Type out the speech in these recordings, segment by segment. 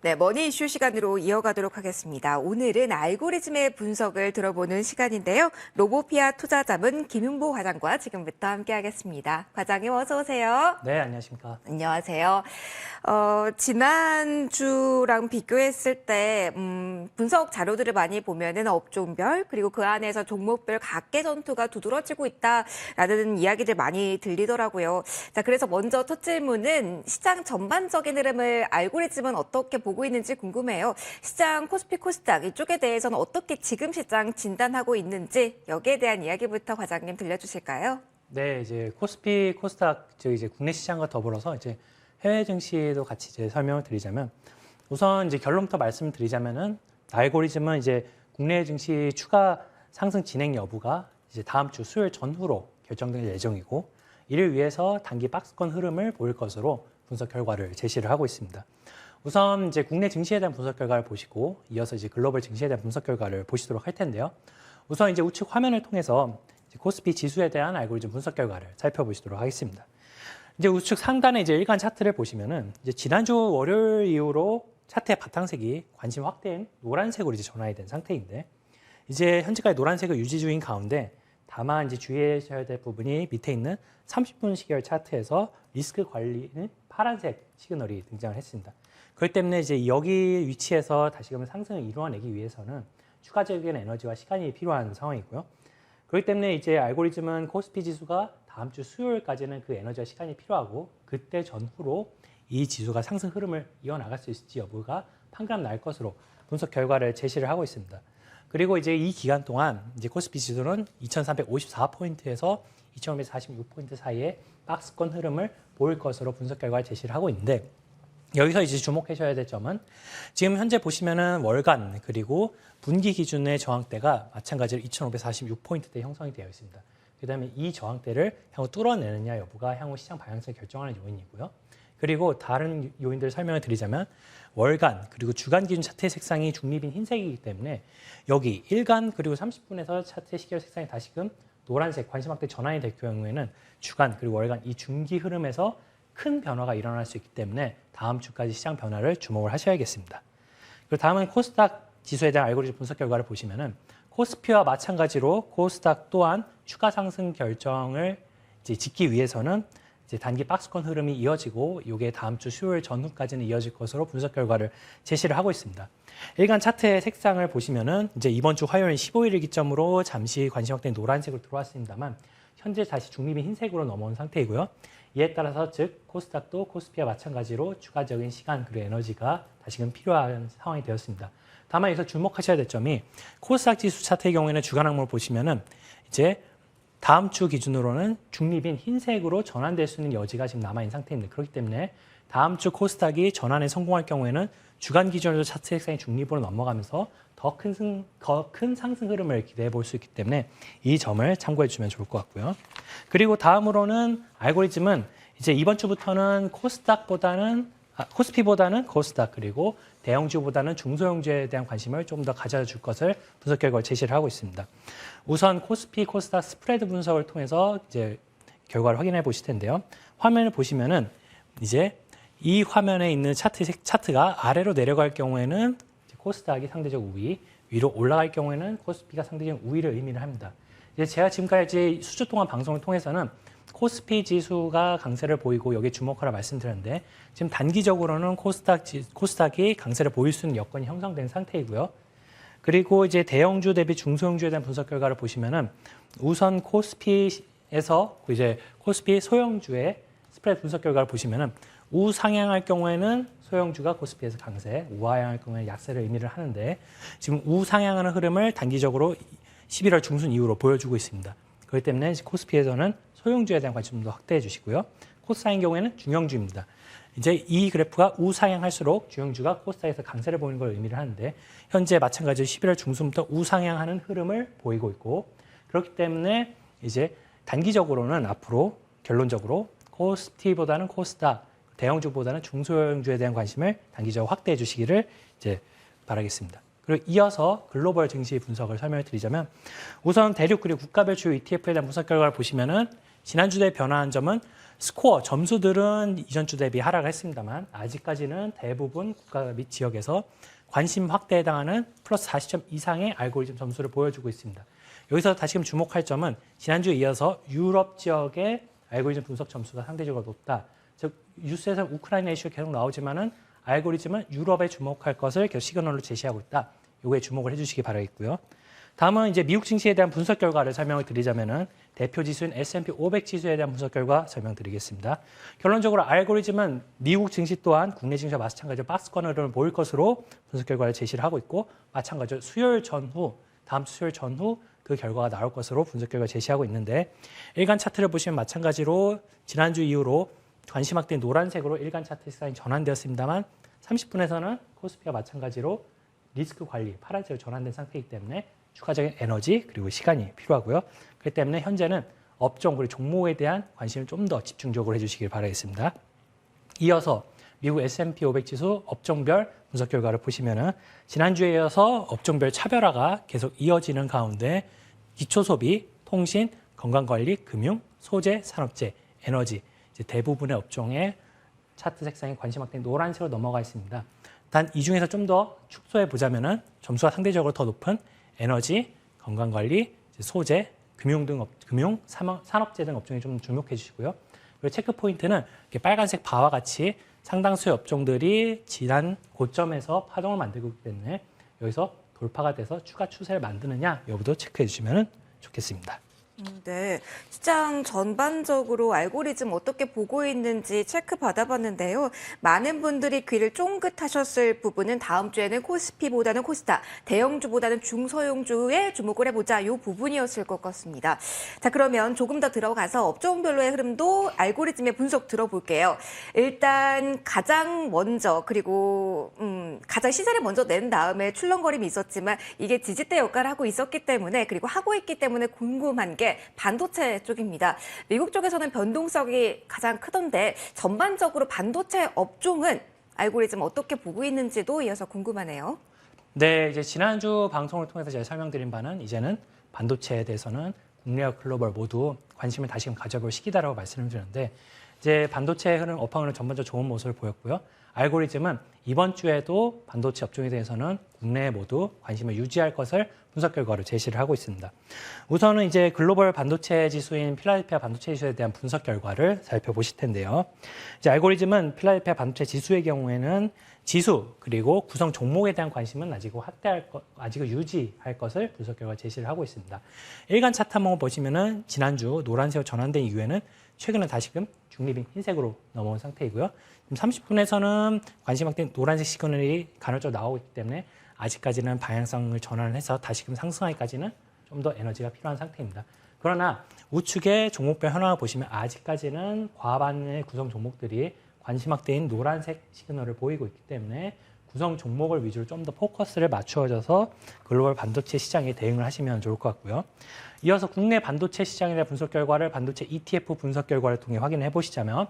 네, 머니 이슈 시간으로 이어가도록 하겠습니다. 오늘은 알고리즘의 분석을 들어보는 시간인데요. 로보피아 투자 자문 김윤보 과장과 지금부터 함께하겠습니다. 과장님 어서 오세요. 네, 안녕하십니까. 안녕하세요. 어, 지난주랑 비교했을 때, 음, 분석 자료들을 많이 보면은 업종별, 그리고 그 안에서 종목별 각계 전투가 두드러지고 있다라는 이야기들 많이 들리더라고요. 자, 그래서 먼저 첫 질문은 시장 전반적인 흐름을 알고리즘은 어떻게 보고 있는지 궁금해요. 시장 코스피 코스닥 이쪽에 대해서는 어떻게 지금 시장 진단하고 있는지 여기에 대한 이야기부터 과장님 들려주실까요? 네, 이제 코스피, 코스닥, 즉 이제 국내 시장과 더불어서 이제 해외 증시도 같이 이제 설명을 드리자면 우선 이제 결론부터 말씀드리자면은 알고리즘은 이제 국내 증시 추가 상승 진행 여부가 이제 다음 주 수요일 전후로 결정될 예정이고 이를 위해서 단기 박스권 흐름을 보일 것으로 분석 결과를 제시를 하고 있습니다. 우선 이제 국내 증시에 대한 분석 결과를 보시고 이어서 이제 글로벌 증시에 대한 분석 결과를 보시도록 할 텐데요. 우선 이제 우측 화면을 통해서 코스피 지수에 대한 알고리즘 분석 결과를 살펴보시도록 하겠습니다. 이제 우측 상단에 이제 일간 차트를 보시면은 이제 지난주 월요일 이후로 차트의 바탕색이 관심 확대인 노란색으로 이제 전환이 된 상태인데 이제 현재까지 노란색을 유지 중인 가운데 다만 이제 주의하셔야 될 부분이 밑에 있는 30분 시계열 차트에서 리스크 관리는 파란색 시그널이 등장을 했습니다. 그렇기 때문에 이제 여기 위치에서 다시금 상승을 이루어내기 위해서는 추가적인 에너지와 시간이 필요한 상황이고요. 그렇기 때문에 이제 알고리즘은 코스피 지수가 다음 주 수요일까지는 그 에너지와 시간이 필요하고 그때 전후로 이 지수가 상승 흐름을 이어나갈 수 있을지 여부가 판가름 날 것으로 분석 결과를 제시를 하고 있습니다. 그리고 이제 이 기간 동안 이제 코스피 지수는 2,354포인트에서 2,546포인트 사이에 박스권 흐름을 보일 것으로 분석 결과를 제시를 하고 있는데 여기서 이제 주목하셔야 될 점은 지금 현재 보시면은 월간 그리고 분기 기준의 저항대가 마찬가지로 2,546포인트대 형성이 되어 있습니다. 그다음에 이 저항대를 향후 뚫어내느냐 여부가 향후 시장 방향성을 결정하는 요인이고요. 그리고 다른 요인들을 설명을 드리자면 월간 그리고 주간 기준 차트의 색상이 중립인 흰색이기 때문에 여기 일간 그리고 30분에서 차트의 시계열 색상이 다시금 노란색 관심 확대 전환이 될 경우에는 주간 그리고 월간 이 중기 흐름에서 큰 변화가 일어날 수 있기 때문에 다음 주까지 시장 변화를 주목을 하셔야겠습니다. 그리고 다음은 코스닥 지수에 대한 알고리즘 분석 결과를 보시면은 코스피와 마찬가지로 코스닥 또한 추가 상승 결정을 짓기 위해서는 이제 단기 박스권 흐름이 이어지고 이게 다음 주 수요일 전후까지는 이어질 것으로 분석 결과를 제시를 하고 있습니다. 일간 차트의 색상을 보시면은 이제 이번 주 화요일 15일을 기점으로 잠시 관심 확대인 노란색으로 들어왔습니다만 현재 다시 중립인 흰색으로 넘어온 상태이고요. 이에 따라서 즉 코스닥도 코스피와 마찬가지로 추가적인 시간 그리고 에너지가 다시금 필요한 상황이 되었습니다. 다만 여기서 주목하셔야 될 점이 코스닥 지수 차트의 경우에는 주간 항목을 보시면은 이제 다음 주 기준으로는 중립인 흰색으로 전환될 수 있는 여지가 지금 남아있는 상태입니다. 그렇기 때문에 다음 주 코스닥이 전환에 성공할 경우에는 주간 기준으로 차트 색상이 중립으로 넘어가면서 더큰 승, 더큰 상승 흐름을 기대해 볼 수 있기 때문에 이 점을 참고해 주면 좋을 것 같고요. 그리고 다음으로는 알고리즘은 이제 이번 주부터는 코스닥보다는 아, 코스피보다는 코스닥 그리고 대형주보다는 중소형주에 대한 관심을 좀 더 가져줄 것을 분석 결과를 제시를 하고 있습니다. 우선 코스피, 코스닥 스프레드 분석을 통해서 이제 결과를 확인해 보실 텐데요. 화면을 보시면은 이제 이 화면에 있는 차트 색 차트가 아래로 내려갈 경우에는 코스닥이 상대적 우위, 위로 올라갈 경우에는 코스피가 상대적 우위를 의미를 합니다. 이제 제가 지금까지 수주 동안 방송을 통해서는 코스피 지수가 강세를 보이고 여기에 주목하라 말씀드렸는데 지금 단기적으로는 코스닥 지, 코스닥이 강세를 보일 수 있는 여건이 형성된 상태이고요. 그리고 이제 대형주 대비 중소형주에 대한 분석 결과를 보시면은 우선 코스피에서 이제 코스피 소형주의 스프레드 분석 결과를 보시면은 우상향할 경우에는 소형주가 코스피에서 강세, 우하향할 경우에는 약세를 의미를 하는데 지금 우상향하는 흐름을 단기적으로 11월 중순 이후로 보여주고 있습니다. 그렇기 때문에 코스피에서는 소형주에 대한 관심도 확대해 주시고요. 코스닥인 경우에는 중형주입니다. 이제 이 그래프가 우상향할수록 중형주가 코스닥에서 강세를 보이는 걸 의미를 하는데 현재 마찬가지로 11월 중순부터 우상향하는 흐름을 보이고 있고 그렇기 때문에 이제 단기적으로는 앞으로 결론적으로 코스피보다는 코스닥 대형주보다는 중소형주에 대한 관심을 단기적으로 확대해 주시기를 이제 바라겠습니다. 그리고 이어서 글로벌 증시 분석을 설명을 드리자면 우선 대륙 그리고 국가별 주요 ETF에 대한 분석 결과를 보시면은 지난주에 변화한 점은 스코어 점수들은 이전 주 대비 하락을 했습니다만 아직까지는 대부분 국가 및 지역에서 관심 확대에 해당하는 플러스 40점 이상의 알고리즘 점수를 보여주고 있습니다. 여기서 다시금 주목할 점은 지난주에 이어서 유럽 지역의 알고리즘 분석 점수가 상대적으로 높다. 즉 뉴스에서 우크라이나 이슈 계속 나오지만은 알고리즘은 유럽에 주목할 것을 시그널로 제시하고 있다. 요거에 주목을 해주시기 바라겠고요. 다음은 이제 미국 증시에 대한 분석 결과를 설명을 드리자면은 대표 지수인 S&P 500 지수에 대한 분석 결과 설명드리겠습니다. 결론적으로 알고리즘은 미국 증시 또한 국내 증시와 마찬가지로 박스권 흐름을 보일 것으로 분석 결과를 제시를 하고 있고 마찬가지로 수요일 전후 다음 주 수요일 전후 그 결과가 나올 것으로 분석 결과 제시하고 있는데 일간 차트를 보시면 마찬가지로 지난주 이후로 관심 확대인 노란색으로 일간 차트 시간이 전환되었습니다만 30분에서는 코스피와 마찬가지로 리스크 관리 파란색으로 전환된 상태이기 때문에 추가적인 에너지 그리고 시간이 필요하고요. 그렇기 때문에 현재는 업종 그리고 종목에 대한 관심을 좀 더 집중적으로 해주시길 바라겠습니다. 이어서 미국 S&P 500 지수 업종별 분석 결과를 보시면은 지난주에 이어서 업종별 차별화가 계속 이어지는 가운데 기초 소비, 통신, 건강관리, 금융, 소재, 산업재, 에너지 이제 대부분의 업종의 차트 색상이 관심 확대 노란색으로 넘어가 있습니다. 단 이 중에서 좀 더 축소해 보자면은 점수가 상대적으로 더 높은 에너지, 건강관리, 소재, 금융 등 업, 금융, 산업- 산업재 등 업종에 좀 주목해 주시고요. 그리고 체크 포인트는 빨간색 바와 같이 상당수의 업종들이 지난 고점에서 파동을 만들고 있기 때문에 여기서 돌파가 돼서 추가 추세를 만드느냐 여부도 체크해 주시면 좋겠습니다. 음, 네, 시장 전반적으로 알고리즘 어떻게 보고 있는지 체크 받아봤는데요. 많은 분들이 귀를 쫑긋하셨을 부분은 다음 주에는 코스피보다는 코스닥, 대형주보다는 중소형주에 주목을 해보자 이 부분이었을 것 같습니다. 자, 그러면 조금 더 들어가서 업종별로의 흐름도 알고리즘의 분석 들어볼게요. 일단 가장 먼저 그리고 음, 가장 시세를 먼저 낸 다음에 출렁거림이 있었지만 이게 지지대 역할을 하고 있었기 때문에 그리고 하고 있기 때문에 궁금한 게 반도체 쪽입니다. 미국 쪽에서는 변동성이 가장 크던데 전반적으로 반도체 업종은 알고리즘 어떻게 보고 있는지도 이어서 궁금하네요. 네, 이제 지난주 방송을 통해서 제가 설명드린 바는 이제는 반도체에 대해서는 국내와 글로벌 모두 관심을 다시금 가져볼 시기다라고 말씀을 드렸는데 이제 반도체 흐름 업황은 전반적으로 좋은 모습을 보였고요. 알고리즘은 이번 주에도 반도체 업종에 대해서는 국내에 모두 관심을 유지할 것을 분석 결과로 제시를 하고 있습니다. 우선은 이제 글로벌 반도체 지수인 필라델피아 반도체 지수에 대한 분석 결과를 살펴보실 텐데요. 이제 알고리즘은 필라델피아 반도체 지수의 경우에는 지수 그리고 구성 종목에 대한 관심은 아직 확대할 것, 아직 유지할 것을 분석 결과 제시를 하고 있습니다. 일간 차트 한번 보시면은 지난주 노란색으로 전환된 이후에는 최근에 다시금 중립인 흰색으로 넘어온 상태이고요. 30분에서는 관심 확대 노란색 시그널이 간헐적으로 나오고 있기 때문에 아직까지는 방향성을 전환을 해서 다시금 상승하기까지는 좀 더 에너지가 필요한 상태입니다. 그러나 우측의 종목별 현황을 보시면 아직까지는 과반의 구성 종목들이 관심 확대인 노란색 시그널을 보이고 있기 때문에 구성 종목을 위주로 좀 더 포커스를 맞추어져서 글로벌 반도체 시장에 대응을 하시면 좋을 것 같고요. 이어서 국내 반도체 시장에 대한 분석 결과를 반도체 ETF 분석 결과를 통해 확인해 보시자면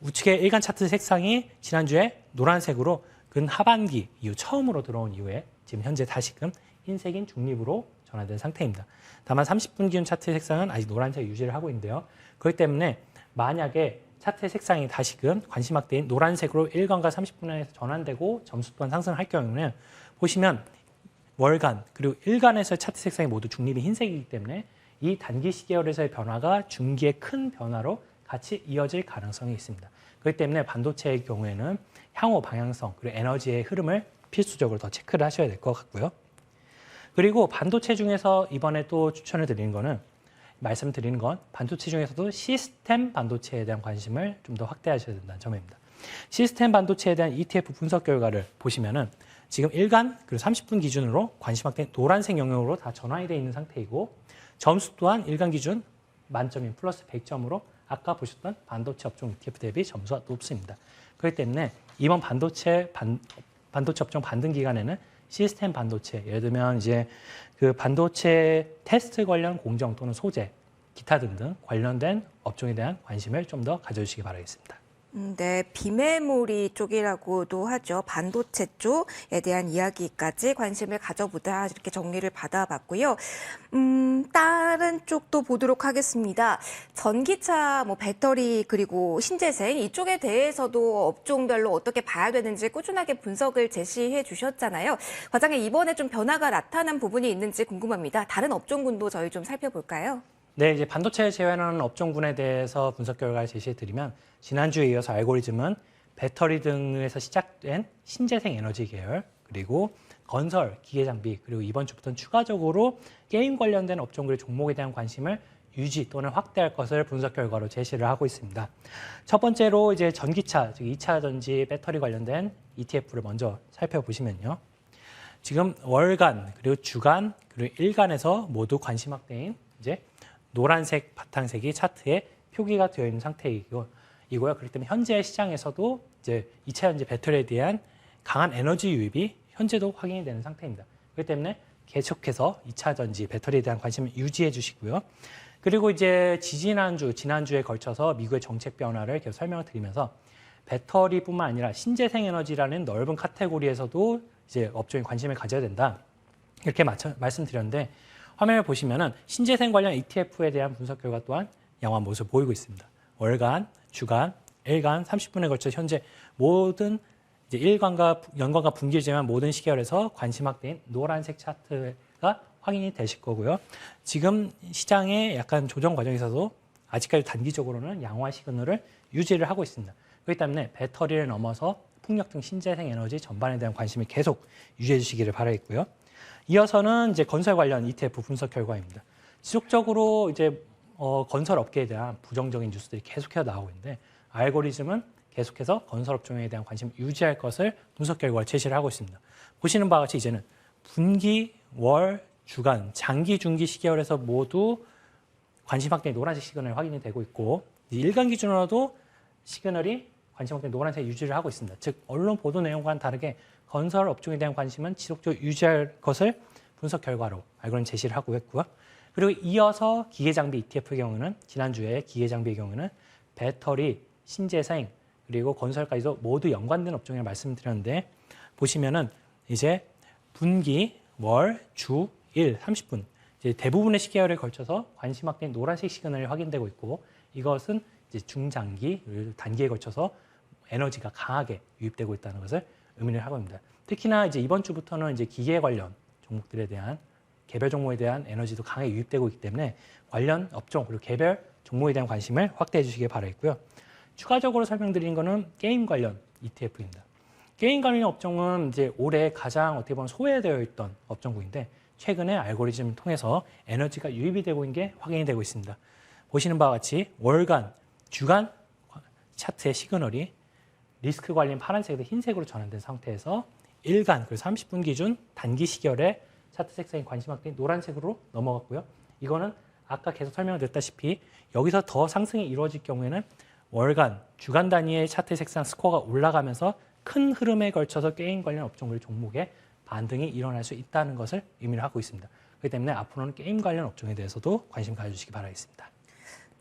우측의 일간 차트 색상이 지난주에 노란색으로 근 하반기 이후 처음으로 들어온 이후에 지금 현재 다시금 흰색인 중립으로 전환된 상태입니다. 다만 30분 기준 차트 색상은 아직 노란색 유지를 하고 있는데요. 그렇기 때문에 만약에 차트의 색상이 다시금 관심 확대인 노란색으로 1간과 30분에서 전환되고 점수 또한 상승할 경우는 보시면 월간 그리고 일간에서의 차트 색상이 모두 중립이 흰색이기 때문에 이 단기 시계열에서의 변화가 중기의 큰 변화로 같이 이어질 가능성이 있습니다. 그렇기 때문에 반도체의 경우에는 향후 방향성 그리고 에너지의 흐름을 필수적으로 더 체크를 하셔야 될 것 같고요. 그리고 반도체 중에서 이번에 또 추천을 드리는 거는 말씀드리는 건 반도체 중에서도 시스템 반도체에 대한 관심을 좀 더 확대하셔야 된다는 점입니다. 시스템 반도체에 대한 ETF 분석 결과를 보시면은 지금 일간 그리고 30분 기준으로 관심 확대 노란색 영역으로 다 전환이 되어 있는 상태이고 점수 또한 일간 기준 만점인 플러스 100점으로 아까 보셨던 반도체 업종 ETF 대비 점수가 높습니다. 그렇기 때문에 이번 반도체 반, 반도체 업종 반등 기간에는 시스템 반도체 예를 들면 이제 그 반도체 테스트 관련 공정 또는 소재 기타 등등 관련된 업종에 대한 관심을 좀 더 가져주시기 바라겠습니다. 음, 네, 비메모리 쪽이라고도 하죠. 반도체 쪽에 대한 이야기까지 관심을 가져보다 이렇게 정리를 받아봤고요. 음, 다른 쪽도 보도록 하겠습니다. 전기차, 뭐 배터리 그리고 신재생 이쪽에 대해서도 업종별로 어떻게 봐야 되는지 꾸준하게 분석을 제시해 주셨잖아요. 과장님 이번에 좀 변화가 나타난 부분이 있는지 궁금합니다. 다른 업종군도 저희 좀 살펴볼까요? 네, 이제 반도체 제외하는 업종군에 대해서 분석 결과를 제시해 드리면 지난주에 이어서 알고리즘은 배터리 등에서 시작된 신재생 에너지 계열 그리고 건설, 기계 장비 그리고 이번 주부터는 추가적으로 게임 관련된 업종들의 종목에 대한 관심을 유지 또는 확대할 것을 분석 결과로 제시를 하고 있습니다. 첫 번째로 이제 전기차, 즉 2차 전지 배터리 관련된 ETF를 먼저 살펴보시면요. 지금 월간 그리고 주간 그리고 일간에서 모두 관심 확대인 이제 노란색 바탕색이 차트에 표기가 되어 있는 상태이고 이고요. 그렇기 때문에 현재 시장에서도 이제 2차 전지 배터리에 대한 강한 에너지 유입이 현재도 확인이 되는 상태입니다. 그렇기 때문에 계속해서 2차 전지 배터리에 대한 관심을 유지해 주시고요. 그리고 이제 지지난주, 지난주에 걸쳐서 미국의 정책 변화를 계속 설명을 드리면서 배터리뿐만 아니라 신재생 에너지라는 넓은 카테고리에서도 이제 업종에 관심을 가져야 된다. 이렇게 맞춰, 말씀드렸는데 화면을 보시면은 신재생 관련 ETF에 대한 분석 결과 또한 양호한 모습을 보이고 있습니다. 월간, 주간, 일간 30분에 걸쳐 현재 모든 이제 일간과 연간과 분기지만 모든 시계열에서 관심 확대인 노란색 차트가 확인이 되실 거고요. 지금 시장의 약간 조정 과정에서도 아직까지 단기적으로는 양호한 시그널을 유지를 하고 있습니다. 그렇기 때문에 배터리를 넘어서 풍력 등 신재생 에너지 전반에 대한 관심을 계속 유지해 주시기를 바라겠고요. 이어서는 이제 건설 관련 ETF 분석 결과입니다. 지속적으로 이제 어, 건설 업계에 대한 부정적인 뉴스들이 계속해서 나오고 있는데 알고리즘은 계속해서 건설 업종에 대한 관심을 유지할 것을 분석 결과를 제시를 하고 있습니다. 보시는 바와 같이 이제는 분기, 월, 주간, 장기, 중기 시계열에서 모두 관심 확대의 노란색 시그널이 확인이 되고 있고 일간 기준으로도 시그널이 관심 확대 노란색 유지를 하고 있습니다. 즉 언론 보도 내용과는 다르게 건설 업종에 대한 관심은 지속적으로 유지할 것을 분석 결과로 알고리즘 제시를 하고 있고요. 그리고 이어서 기계 장비 ETF의 경우는 지난주에 기계 장비의 경우는 배터리, 신재생 그리고 건설까지도 모두 연관된 업종을 말씀드렸는데 보시면은 이제 분기, 월, 주, 일, 30분 이제 대부분의 시계열에 걸쳐서 관심 확대인 노란색 시그널이 확인되고 있고 이것은 이제 중장기 단기에 걸쳐서 에너지가 강하게 유입되고 있다는 것을 의미를 하고 있습니다. 특히나 이제 이번 주부터는 이제 기계 관련 종목들에 대한 개별 종목에 대한 에너지도 강하게 유입되고 있기 때문에 관련 업종 그리고 개별 종목에 대한 관심을 확대해 주시기 바라겠고요. 추가적으로 설명드리는 것은 게임 관련 ETF입니다. 게임 관련 업종은 이제 올해 가장 어떻게 보면 소외되어 있던 업종군인데 최근에 알고리즘을 통해서 에너지가 유입이 되고 있는 게 확인이 되고 있습니다. 보시는 바와 같이 월간, 주간 차트의 시그널이 리스크 관련 파란색에서 흰색으로 전환된 상태에서 일간 그리고 30분 기준 단기 시결에 차트 색상이 관심 확대인 노란색으로 넘어갔고요. 이거는 아까 계속 설명드렸다시피 여기서 더 상승이 이루어질 경우에는 월간, 주간 단위의 차트 색상 스코어가 올라가면서 큰 흐름에 걸쳐서 게임 관련 업종들 종목에 반등이 일어날 수 있다는 것을 의미를 하고 있습니다. 그렇기 때문에 앞으로는 게임 관련 업종에 대해서도 관심 가져주시기 바라겠습니다.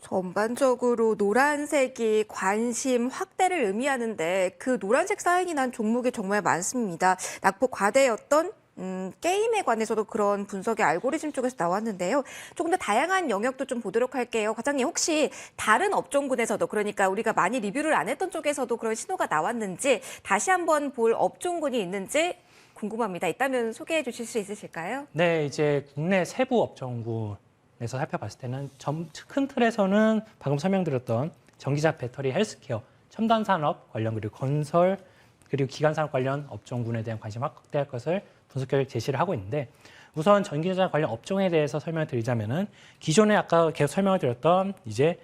전반적으로 노란색이 관심 확대를 의미하는데 그 노란색 사인이 난 종목이 정말 많습니다. 낙폭 과대였던 음, 게임에 관해서도 그런 분석이 알고리즘 쪽에서 나왔는데요. 조금 더 다양한 영역도 좀 보도록 할게요. 과장님 혹시 다른 업종군에서도 그러니까 우리가 많이 리뷰를 안 했던 쪽에서도 그런 신호가 나왔는지 다시 한번 볼 업종군이 있는지 궁금합니다. 있다면 소개해 주실 수 있으실까요? 네, 이제 국내 세부 업종군 에서 살펴봤을 때는 점, 큰 틀에서는 방금 설명드렸던 전기차 배터리 헬스케어, 첨단 산업 관련 그리고 건설 그리고 기관 산업 관련 업종군에 대한 관심 확대할 것을 분석 결과 제시를 하고 있는데 우선 전기차 관련 업종에 대해서 설명을 드리자면은 기존에 아까 계속 설명을 드렸던 이제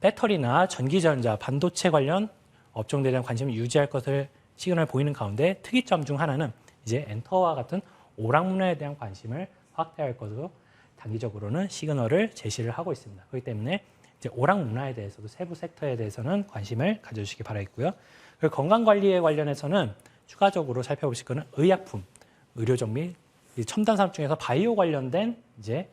배터리나 전기전자, 반도체 관련 업종들에 대한 관심을 유지할 것을 시그널 보이는 가운데 특이점 중 하나는 이제 엔터와 같은 오락 문화에 대한 관심을 확대할 것으로 단기적으로는 시그널을 제시를 하고 있습니다. 그렇기 때문에 이제 오락 문화에 대해서도 세부 섹터에 대해서는 관심을 가져주시기 바라겠고요. 그리고 건강 관리에 관련해서는 추가적으로 살펴보실 거는 의약품, 의료종 및 첨단 산업 중에서 바이오 관련된 이제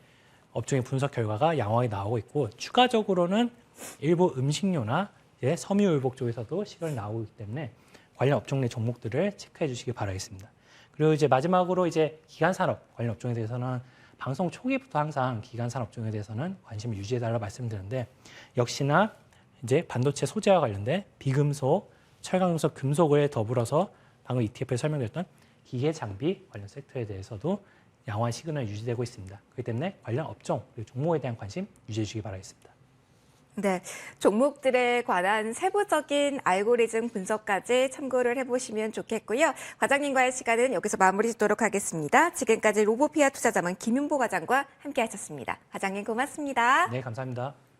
업종의 분석 결과가 양호하게 나오고 있고 추가적으로는 일부 음식료나 예, 섬유의복 쪽에서도 시그널이 나오기 때문에 관련 업종 내 종목들을 체크해 주시기 바라겠습니다. 그리고 이제 마지막으로 이제 기간 산업 관련 업종에 대해서는 방송 초기부터 항상 기간 산업 업종에 대해서는 관심을 유지해 달라 말씀드렸는데 역시나 이제 반도체 소재와 관련된 비금속, 철강금속, 금속을 더불어서 방금 ETF에 설명드렸던 기계 장비 관련 섹터에 대해서도 양호한 시그널이 유지되고 있습니다. 그렇기 때문에 관련 업종 그리고 종목에 대한 관심 유지해 주시기 바라겠습니다. 네, 종목들에 관한 세부적인 알고리즘 분석까지 참고를 해보시면 좋겠고요. 과장님과의 시간은 여기서 마무리 짓도록 하겠습니다. 지금까지 로보피아 투자자문 김윤보 과장과 함께하셨습니다. 과장님 고맙습니다. 네, 감사합니다.